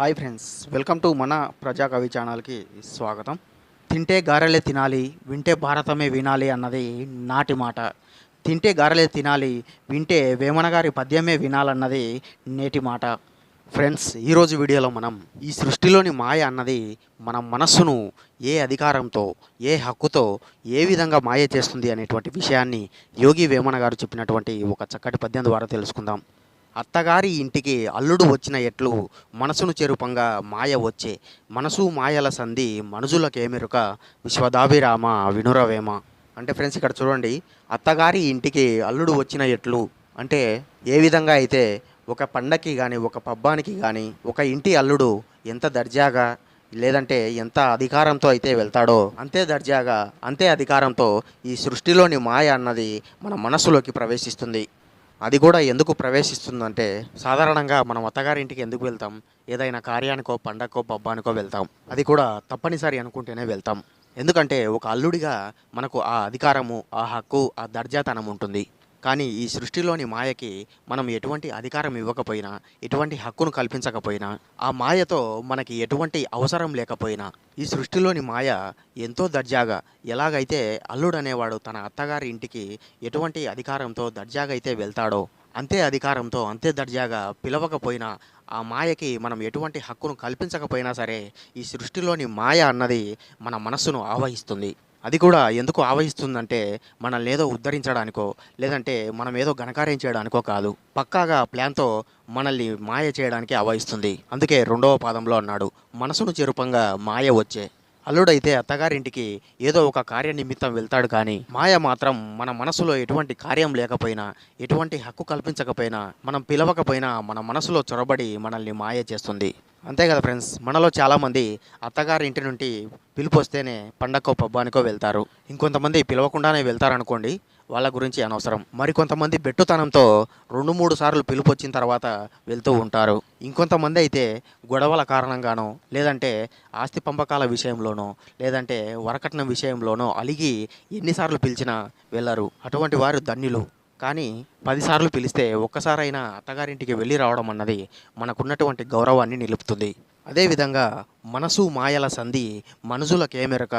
Hi friends welcome to మన ప్రజా కవి ఛానల్కి స్వాగతం తింటే గారెలే తినాలి వింటే భారతమే వినాలి అన్నది నాటి మాట తింటే గారెలే తినాలి వింటే వేమన గారి పద్యమే వినాలన్నది నేటి మాట ఫ్రెండ్స్ ఈరోజు వీడియోలో మనం ఈ సృష్టిలోని మాయ అన్నది మన మనస్సును ఏ అధికారంతో ఏ హక్కుతో ఏ విధంగా మాయ చేస్తుంది అనేటువంటి విషయాన్ని యోగి వేమన గారు చెప్పినటువంటి ఒక చక్కటి పద్యం ద్వారా తెలుసుకుందాం అత్తగారి ఇంటికి అల్లుడు వచ్చిన ఎట్లు మనసును చెరుపంగా మాయ వచ్చే మనసు మాయల సంధి మనుజులకేమెరుక విశ్వదాభిరామ వినురవేమ. అంటే ఫ్రెండ్స్ ఇక్కడ చూడండి అత్తగారి ఇంటికి అల్లుడు వచ్చిన ఎట్లు అంటే ఏ విధంగా అయితే ఒక పండక్కి కానీ ఒక పబ్బానికి కానీ ఒక ఇంటి అల్లుడు ఎంత దర్జాగా లేదంటే ఎంత అధికారంతో అయితే వెళ్తాడో అంతే దర్జాగా అంతే అధికారంతో ఈ సృష్టిలోని మాయ అన్నది మన మనస్సులోకి ప్రవేశిస్తుంది. అది కూడా ఎందుకు ప్రవేశిస్తుందంటే సాధారణంగా మనం అత్తగారింటికి ఎందుకు వెళ్తాం? ఏదైనా కార్యానికో పండగకో పబ్బానికో వెళ్తాం. అది కూడా తప్పనిసరి అనుకుంటేనే వెళ్తాం. ఎందుకంటే ఒక అల్లుడిగా మనకు ఆ అధికారము ఆ హక్కు ఆ దర్జాతనం ఉంటుంది. కానీ ఈ సృష్టిలోని మాయకి మనం ఎటువంటి అధికారం ఇవ్వకపోయినా ఎటువంటి హక్కును కల్పించకపోయినా ఆ మాయతో మనకి ఎటువంటి అవసరం లేకపోయినా ఈ సృష్టిలోని మాయ ఎంతో దర్జాగా ఎలాగైతే అల్లుడు అనేవాడు తన అత్తగారి ఇంటికి ఎటువంటి అధికారంతో దర్జాగా అయితే వెళ్తాడో అంతే అధికారంతో అంతే దర్జాగా పిలవకపోయినా ఆ మాయకి మనం ఎటువంటి హక్కును కల్పించకపోయినా సరే ఈ సృష్టిలోని మాయ అన్నది మన మనస్సును ఆవహిస్తుంది. అది కూడా ఎందుకు ఆవహిస్తుందంటే మనల్ని ఏదో ఉద్ధరించడానికో లేదంటే మనం ఏదో ఘనకార్యం చేయడానికో కాదు. పక్కాగా ప్లాన్తో మనల్ని మాయ చేయడానికి ఆవహిస్తుంది. అందుకే రెండవ పాదంలో అన్నాడు మనసును చెరుపంగా మాయ వచ్చే. అల్లుడైతే అత్తగారింటికి ఏదో ఒక కార్య నిమిత్తం వెళ్తాడు కానీ మాయ మాత్రం మన మనసులో ఎటువంటి కార్యం లేకపోయినా ఎటువంటి హక్కు కల్పించకపోయినా మనం పిలవకపోయినా మన మనసులో చొరబడి మనల్ని మాయ చేస్తుంది. అంతే కదా ఫ్రెండ్స్? మనలో చాలామంది అత్తగారి ఇంటి నుండి పిలుపు వస్తేనే పండగకో పబ్బానికో వెళ్తారు. ఇంకొంతమంది పిలవకుండానే వెళ్తారనుకోండి వాళ్ళ గురించి అనవసరం. మరికొంతమంది బెట్టుతనంతో రెండు మూడు సార్లు పిలుపు వచ్చిన తర్వాత వెళ్తూ ఉంటారు. ఇంకొంతమంది అయితే గొడవల కారణంగానో లేదంటే ఆస్తి పంపకాల విషయంలోనో లేదంటే వరకట్నం విషయంలోనో అలిగి ఎన్నిసార్లు పిలిచినా వెళ్ళరు అటువంటి వారు ధన్యులు. కానీ పదిసార్లు పిలిస్తే ఒక్కసారైనా అత్తగారింటికి వెళ్ళి రావడం అన్నది మనకున్నటువంటి గౌరవాన్ని నిలుపుతుంది. అదేవిధంగా మనసు మాయల సంధి మనుజులకేమెరక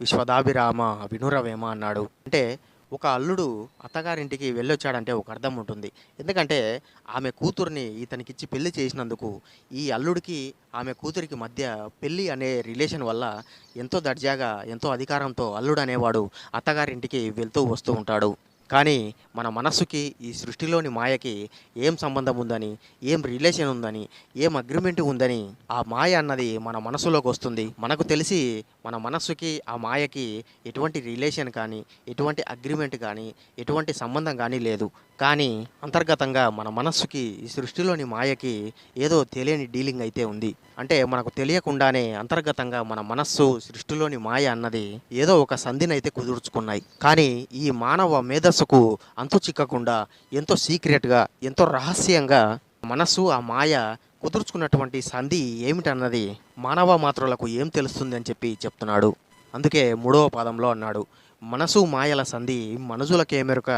విశ్వదాభిరామ వినురవేమ అన్నాడు. అంటే ఒక అల్లుడు అత్తగారింటికి వెళ్ళొచ్చాడంటే ఒక అర్థం ఉంటుంది. ఎందుకంటే ఆమె కూతుర్ని ఇతనికిచ్చి పెళ్ళి చేసినందుకు ఈ అల్లుడికి ఆమె కూతురికి మధ్య పెళ్ళి అనే రిలేషన్ వల్ల ఎంతో దర్జాగా ఎంతో అధికారంతో అల్లుడు అనేవాడు అత్తగారింటికి వెళ్తూ వస్తూ ఉంటాడు. కానీ మన మనస్సుకి ఈ సృష్టిలోని మాయకి ఏం సంబంధం ఉందని ఏం రిలేషన్ ఉందని ఏం అగ్రిమెంట్ ఉందని ఆ మాయ అన్నది మన మనసులోకి వస్తుంది. మనకు తెలిసి మన మనస్సుకి ఆ మాయకి ఎటువంటి రిలేషన్ కానీ ఎటువంటి అగ్రిమెంట్ కానీ ఎటువంటి సంబంధం కానీ లేదు. కానీ అంతర్గతంగా మన మనస్సుకి ఈ సృష్టిలోని మాయకి ఏదో తెలియని డీలింగ్ అయితే ఉంది. అంటే మనకు తెలియకుండానే అంతర్గతంగా మన మనస్సు సృష్టిలోని మాయ అన్నది ఏదో ఒక సంధినైతే కుదుర్చుకున్నాయి. కానీ ఈ మానవ మేధస్సుకు అంతు చిక్కకుండా ఎంతో సీక్రెట్గా ఎంతో రహస్యంగా మనస్సు ఆ మాయ కుదుర్చుకున్నటువంటి సంధి ఏమిటన్నది మానవ మాత్రులకు ఏం తెలుస్తుంది అని చెప్పి చెప్తున్నాడు. అందుకే మూడవ పాదంలో అన్నాడు మనసు మాయల సంధి మనుజులకేమెరుక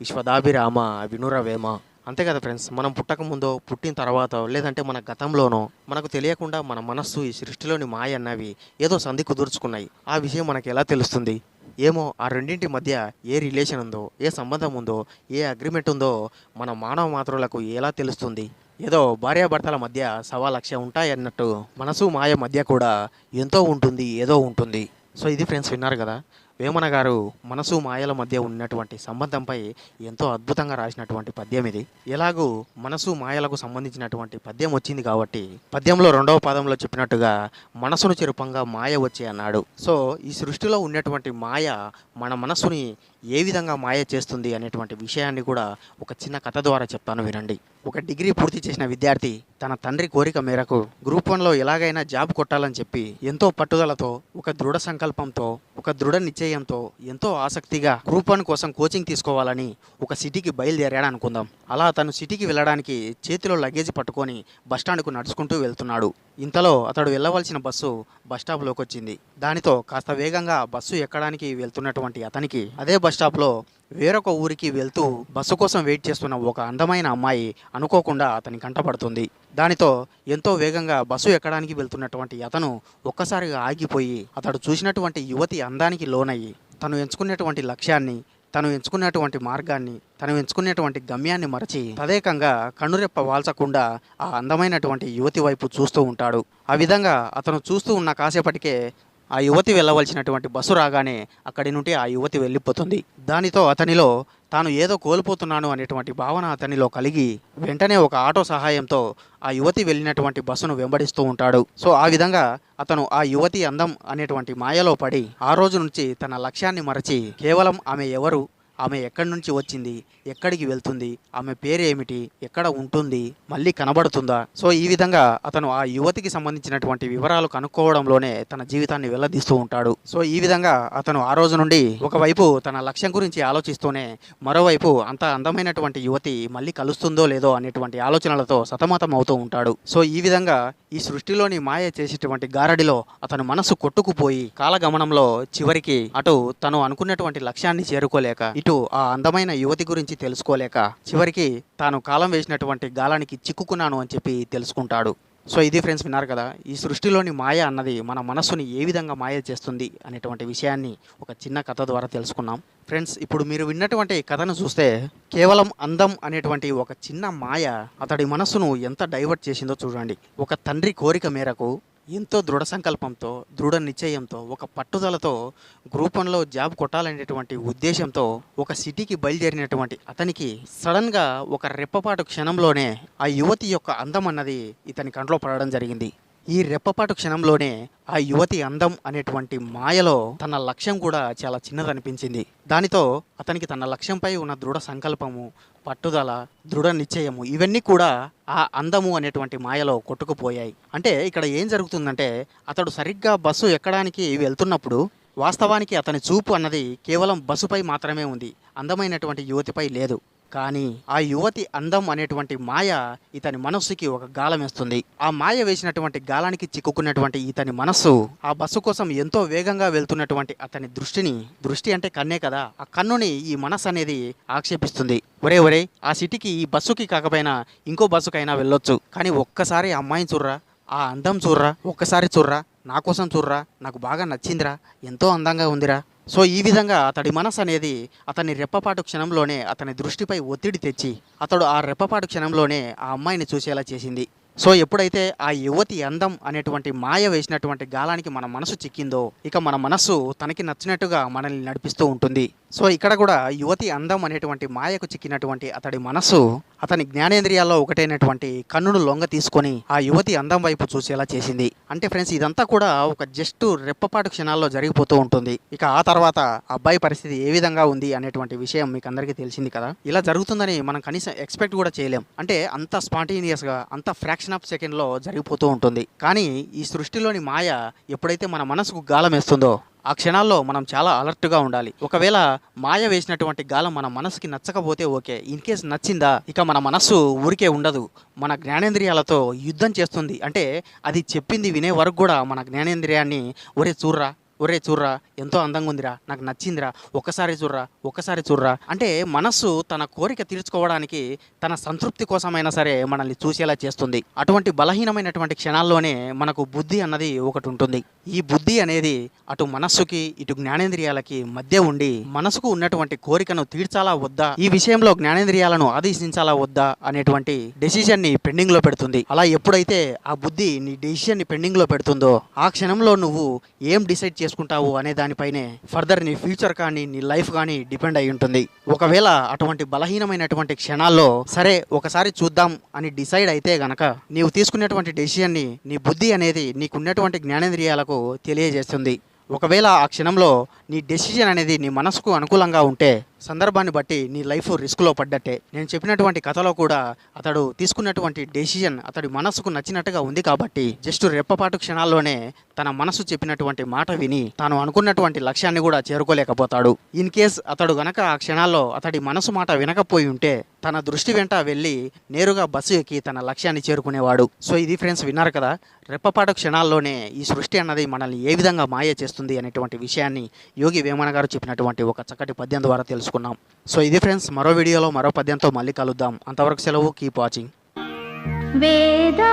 విశ్వదాభిరామ వినురవేమ. అంతే కదా ఫ్రెండ్స్ మనం పుట్టక ముందో పుట్టిన తర్వాత లేదంటే మన గతంలోనో మనకు తెలియకుండా మన మనస్సు ఈ సృష్టిలోని మాయ అన్నవి ఏదో సంధి కుదుర్చుకున్నాయి. ఆ విషయం మనకి ఎలా తెలుస్తుంది? ఏమో ఆ రెండింటి మధ్య ఏ రిలేషన్ ఉందో ఏ సంబంధం ఉందో ఏ అగ్రిమెంట్ ఉందో మన మానవ మాతృలకు ఎలా తెలుస్తుంది? ఏదో భార్యాభర్తల మధ్య సవా లక్ష ఉంటాయన్నట్టు మనసు మాయ మధ్య కూడా ఎంతో ఉంటుంది ఏదో ఉంటుంది. సో ఇది ఫ్రెండ్స్ విన్నారు కదా. వేమన గారు మనసు మాయల మధ్య ఉన్నటువంటి సంబంధంపై ఎంతో అద్భుతంగా రాసినటువంటి పద్యం ఇది. ఎలాగూ మనసు మాయలకు సంబంధించినటువంటి పద్యం వచ్చింది కాబట్టి పద్యంలో రెండవ పాదంలో చెప్పినట్టుగా మనసును చెరుపంగా మాయ వచ్చి అన్నాడు. సో ఈ సృష్టిలో ఉన్నటువంటి మాయ మన మనసుని ఏ విధంగా మాయ చేస్తుంది అనేటువంటి విషయాన్ని కూడా ఒక చిన్న కథ ద్వారా చెప్తాను వినండి. ఒక డిగ్రీ పూర్తి చేసిన విద్యార్థి తన తండ్రి కోరిక మేరకు గ్రూప్ వన్లో ఎలాగైనా జాబ్ కొట్టాలని చెప్పి ఎంతో పట్టుదలతో ఒక దృఢ సంకల్పంతో ఒక దృఢ పరిచయంతో ఎంతో ఆసక్తిగా గ్రూప్ వన్ కోసం కోచింగ్ తీసుకోవాలని ఒక సిటీకి బయలుదేరాడు అనుకుందాం. అలా తను సిటీకి వెళ్ళడానికి చేతిలో లగేజ్ పట్టుకొని బస్టాండ్కు నడుచుకుంటూ వెళ్తున్నాడు. ఇంతలో అతడు వెళ్ళవలసిన బస్సు బస్ వచ్చింది. దానితో కాస్త వేగంగా బస్సు ఎక్కడానికి వెళ్తున్నటువంటి అతనికి అదే బస్ వేరొక ఊరికి వెళ్తూ బస్సు కోసం వెయిట్ చేస్తున్న ఒక అందమైన అమ్మాయి అనుకోకుండా అతని కంటపడుతుంది దానితో ఎంతో వేగంగా బస్సు ఎక్కడానికి వెళ్తున్నటువంటి అతను ఒక్కసారిగా ఆగిపోయి అతడు చూసినటువంటి యువతి అందానికి లోనయ్యి తను ఎంచుకున్నటువంటి లక్ష్యాన్ని తను ఎంచుకున్నటువంటి మార్గాన్ని తను ఎంచుకున్నటువంటి గమ్యాన్ని మరచి తదేకంగా కన్నురెప్ప వాల్చకుండా ఆ అందమైనటువంటి యువతి వైపు చూస్తూ ఉంటాడు. ఆ విధంగా అతను చూస్తూ ఉన్న కాసేపటికే ఆ యువతి వెళ్ళవలసినటువంటి బస్సు రాగానే అక్కడి నుండి ఆ యువతి వెళ్ళిపోతుంది. దానితో అతనిలో తాను ఏదో కోల్పోతున్నాను అనేటువంటి భావన అతనిలో కలిగి వెంటనే ఒక ఆటో సహాయంతో ఆ యువతి వెళ్ళినటువంటి బస్సును వెంబడిస్తూ ఉంటాడు. సో ఆ విధంగా అతను ఆ యువతి అందం అనేటువంటి మాయలో పడి ఆ రోజు నుంచి తన లక్ష్యాన్ని మరచి కేవలం ఆమె ఎవరు ఆమె ఎక్కడి నుంచి వచ్చింది? ఎక్కడికి వెళ్తుంది? ఆమె పేరు ఏమిటి ఎక్కడ ఉంటుంది? మళ్ళీ కనబడుతుందా? సో ఈ విధంగా అతను ఆ యువతికి సంబంధించినటువంటి వివరాలు కనుక్కోవడంలోనే తన జీవితాన్ని వెల్లదీస్తూ ఉంటాడు. సో ఈ విధంగా అతను ఆ రోజు నుండి ఒకవైపు తన లక్ష్యం గురించి ఆలోచిస్తూనే మరోవైపు అంత అందమైనటువంటి యువతి మళ్ళీ కలుస్తుందో లేదో అనేటువంటి ఆలోచనలతో సతమతం అవుతూ ఉంటాడు. సో ఈ విధంగా ఈ సృష్టిలోని మాయ చేసేటువంటి గారడిలో అతను మనసు కొట్టుకుపోయి కాలగమనంలో చివరికి అటు తను అనుకున్నటువంటి లక్ష్యాన్ని చేరుకోలేక ఇటు ఆ అందమైన యువతి గురించి తెలుసుకోలేక చివరికి తాను కాలం వేసినటువంటి గాలానికి చిక్కుకున్నాను అని చెప్పి తెలుసుకుంటాడు. సో ఇది ఫ్రెండ్స్ విన్నారు కదా ఈ సృష్టిలోని మాయ అన్నది మన మనస్సుని ఏ విధంగా మాయ చేస్తుంది అనేటువంటి విషయాన్ని ఒక చిన్న కథ ద్వారా తెలుసుకున్నాం. ఫ్రెండ్స్ ఇప్పుడు మీరు విన్నటువంటి కథను చూస్తే కేవలం అందం అనేటువంటి ఒక చిన్న మాయ అతడి మనస్సును ఎంత డైవర్ట్ చేసిందో చూడండి. ఒక తండ్రి కోరిక మేరకు ఎంతో దృఢ సంకల్పంతో దృఢ నిశ్చయంతో ఒక పట్టుదలతో గ్రూపంలో జాబ్ కొట్టాలనేటువంటి ఉద్దేశంతో ఒక సిటీకి బయలుదేరినటువంటి అతనికి సడన్గా ఒక రెప్పపాటు క్షణంలోనే ఆ యువతి యొక్క అందం అన్నది ఇతని కంట్లో పడడం జరిగింది. ఈ రెప్పపాటు క్షణంలోనే ఆ యువతి అందం అనేటువంటి మాయలో తన లక్ష్యం కూడా చాలా చిన్నదనిపించింది. దానితో అతనికి తన లక్ష్యంపై ఉన్న దృఢ సంకల్పము పట్టుదల దృఢ నిశ్చయము ఇవన్నీ కూడా ఆ అందము అనేటువంటి మాయలో కొట్టుకుపోయాయి. అంటే ఇక్కడ ఏం జరుగుతుందంటే అతడు సరిగ్గా బస్సు ఎక్కడానికి వెళ్తున్నప్పుడు వాస్తవానికి అతని చూపు అన్నది కేవలం బస్సుపై మాత్రమే ఉంది. అందమైనటువంటి యువతిపై లేదు. కానీ ఆ యువతి అందం అనేటువంటి మాయ ఇతని మనస్సుకి ఒక గాలం వేస్తుంది. ఆ మాయ వేసినటువంటి గాలానికి చిక్కుకున్నటువంటి ఇతని మనస్సు ఆ బస్సు కోసం ఎంతో వేగంగా వెళ్తున్నటువంటి అతని దృష్టిని దృష్టి అంటే కన్నే కదా ఆ కన్నుని ఈ మనస్సు అనేది ఆక్షేపిస్తుంది. ఒరే ఒరే ఆ సిటీకి ఈ బస్సుకి కాకపోయినా ఇంకో బస్సుకైనా వెళ్ళొచ్చు. కానీ ఒక్కసారి ఆ అమ్మాయిని చూర్రా ఆ అందం చూర్రా ఒక్కసారి చూర్రా నా కోసం చూర్రా నాకు బాగా నచ్చిందిరా ఎంతో అందంగా ఉందిరా సో ఈ విధంగా అతడి మనసు అనేది అతని రెప్పపాటు క్షణంలోనే అతని దృష్టిపై ఒత్తిడి తెచ్చి అతడు ఆ రెప్పపాటు క్షణంలోనే ఆ అమ్మాయిని చూసేలా చేసింది. సో ఎప్పుడైతే ఆ యువతి అందం అనేటువంటి మాయ వేసినటువంటి గాలానికి మన మనసు చిక్కిందో ఇక మన మనస్సు తనకి నచ్చినట్టుగా మనల్ని నడిపిస్తూ ఉంటుంది. సో ఇక్కడ కూడా యువతి అందం అనేటువంటి మాయకు చిక్కినటువంటి అతడి మనస్సు అతని జ్ఞానేంద్రియాల్లో ఒకటైనటువంటి కన్నును లొంగ తీసుకొని ఆ యువతి అందం వైపు చూసేలా చేసింది. అంటే ఫ్రెండ్స్ ఇదంతా కూడా ఒక జస్ట్ రెప్పపాటు క్షణాల్లో జరిగిపోతూ ఉంటుంది. ఇక ఆ తర్వాత అబ్బాయి పరిస్థితి ఏ విధంగా ఉంది అనేటువంటి విషయం మీకు అందరికీ తెలిసింది కదా? ఇలా జరుగుతుందని మనం కనీసం ఎక్స్పెక్ట్ కూడా చేయలేం. అంటే అంత స్పాంటేనియస్గా అంత ఫ్రాక్షన్ ఆఫ్ సెకండ్లో జరిగిపోతూ ఉంటుంది. కానీ ఈ సృష్టిలోని మాయ ఎప్పుడైతే మన మనసుకు గాలం వేస్తుందో ఆ క్షణాల్లో మనం చాలా అలర్ట్గా ఉండాలి. ఒకవేళ మాయ వేసినటువంటి గాలం మన మనసుకి నచ్చకపోతే ఓకే. ఇన్ కేస్ నచ్చిందా ఇక మన మనస్సు ఊరికే ఉండదు. మన జ్ఞానేంద్రియాలతో యుద్ధం చేస్తుంది. అంటే అది చెప్పింది వినే వరకు కూడా మన జ్ఞానేంద్రియాన్ని ఒరే చూర్రా ఒరే చూర్రా ఎంతో అందంగా ఉందిరా నాకు నచ్చిందిరా ఒకసారి చూర్రా ఒకసారి చూర్రా. అంటే మనస్సు తన కోరిక తీర్చుకోవడానికి తన సంతృప్తి కోసమైనా సరే మనల్ని చూసేలా చేస్తుంది. అటువంటి బలహీనమైనటువంటి క్షణాల్లోనే మనకు బుద్ధి అన్నది ఒకటి ఉంటుంది. ఈ బుద్ధి అనేది అటు మనస్సుకి ఇటు జ్ఞానేంద్రియాలకి మధ్య ఉండి మనసుకు ఉన్నటువంటి కోరికను తీర్చాలా వద్దా? ఈ విషయంలో జ్ఞానేంద్రియాలను ఆదేశించాలా వద్దా? అనేటువంటి డెసిషన్ని పెండింగ్లో పెడుతుంది. అలా ఎప్పుడైతే ఆ బుద్ధి నీ డెసిషన్ని పెండింగ్లో పెడుతుందో ఆ క్షణంలో నువ్వు ఏం డిసైడ్ చేసుకుంటావు అనే దానిపైనే ఫర్దర్ నీ ఫ్యూచర్ కానీ నీ లైఫ్ కానీ డిపెండ్ అయి ఉంటుంది. ఒకవేళ అటువంటి బలహీనమైనటువంటి క్షణాల్లో సరే ఒకసారి చూద్దాం అని డిసైడ్ అయితే గనక నీవు తీసుకునేటువంటి డెసిషన్ని నీ బుద్ధి అనేది నీకున్నటువంటి జ్ఞానేంద్రియాలకు తెలియజేస్తుంది. ఒకవేళ ఆ క్షణంలో నీ డెసిషన్ అనేది నీ మనసుకు అనుకూలంగా ఉంటే సందర్భాన్ని బట్టి నీ లైఫ్ రిస్క్లో పడ్డట్టే. నేను చెప్పినటువంటి కథలో కూడా అతడు తీసుకున్నటువంటి డెసిషన్ అతడి మనసుకు నచ్చినట్టుగా ఉంది కాబట్టి జస్ట్ రెప్పపాటు క్షణాల్లోనే తన మనసు చెప్పినటువంటి మాట విని తాను అనుకున్నటువంటి లక్ష్యాన్ని కూడా చేరుకోలేకపోతాడు. ఇన్ కేస్ అతడు గనక ఆ క్షణాల్లో అతడి మనసు మాట వినకపోయి ఉంటే తన దృష్టి వెంట వెళ్ళి నేరుగా బస్సు ఎక్కి తన లక్ష్యాన్ని చేరుకునేవాడు. సో ఇది ఫ్రెండ్స్ విన్నారు కదా రెప్పపాటు క్షణాల్లోనే ఈ సృష్టి అన్నది మనల్ని ఏ విధంగా మాయ చేస్తుంది అనేటువంటి విషయాన్ని యోగి వేమన గారు చెప్పినటువంటి ఒక చక్కటి పద్యం ద్వారా తెలుసు తెలుసుకున్నాం. సో ఇది ఫ్రెండ్స్ మరో వీడియోలో మరో పద్యంతో మళ్ళీ కలుద్దాం. అంతవరకు సెలవు కీప్ వాచింగ్ వేదా